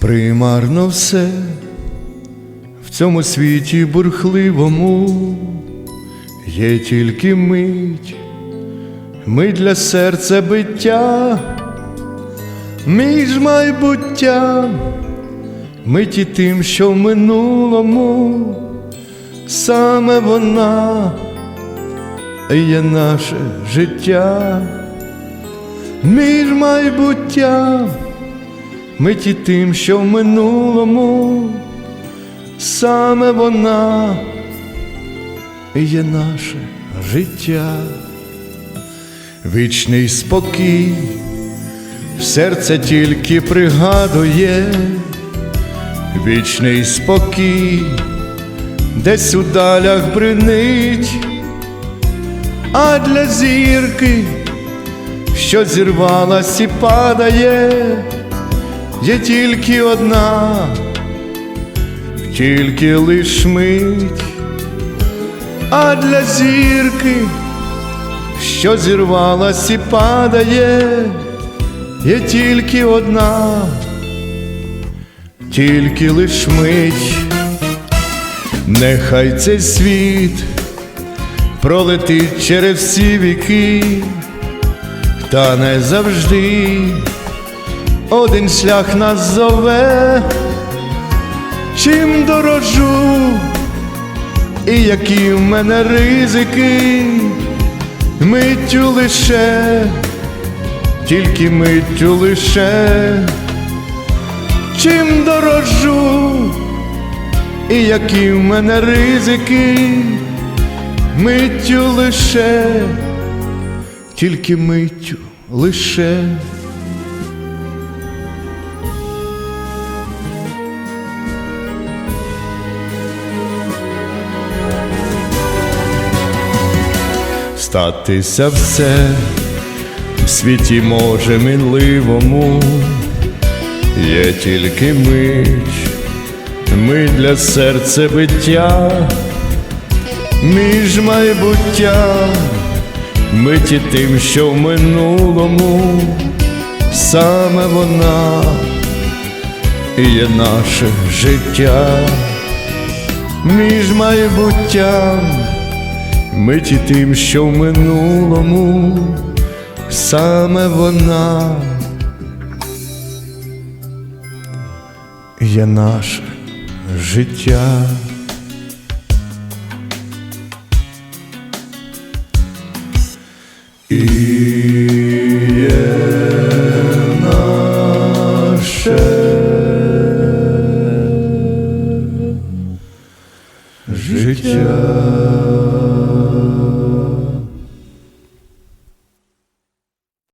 Примарно все в цьому світі бурхливому є тільки мить, мить для серця биття, між майбуттям, мить і тим, що в минулому, саме вона є наше життя, між майбуттям. Мить і тим, що в минулому, саме вона є наше життя, вічний спокій, серце тільки пригадує, вічний спокій, десь у далях бринить, а для зірки, що зірвалась і падає є тільки одна, тільки лиш мить, а для зірки, що зірвалась і падає, є тільки одна, тільки лиш мить, нехай цей світ пролетить через всі віки, та не завжди один шлях нас зове, чим дорожу, і які в мене ризики, миттю лише, тільки миттю лише, чим дорожу, і які в мене ризики, миттю лише, тільки миттю лише. Статися все. В світі може мінливому, є тільки мить, мить для серця биття, між майбуттям, мить і тим, що в минулому, саме вона є наше життя, між майбуттям. Мить тим, що в минулому саме вона є наше життя. І життя.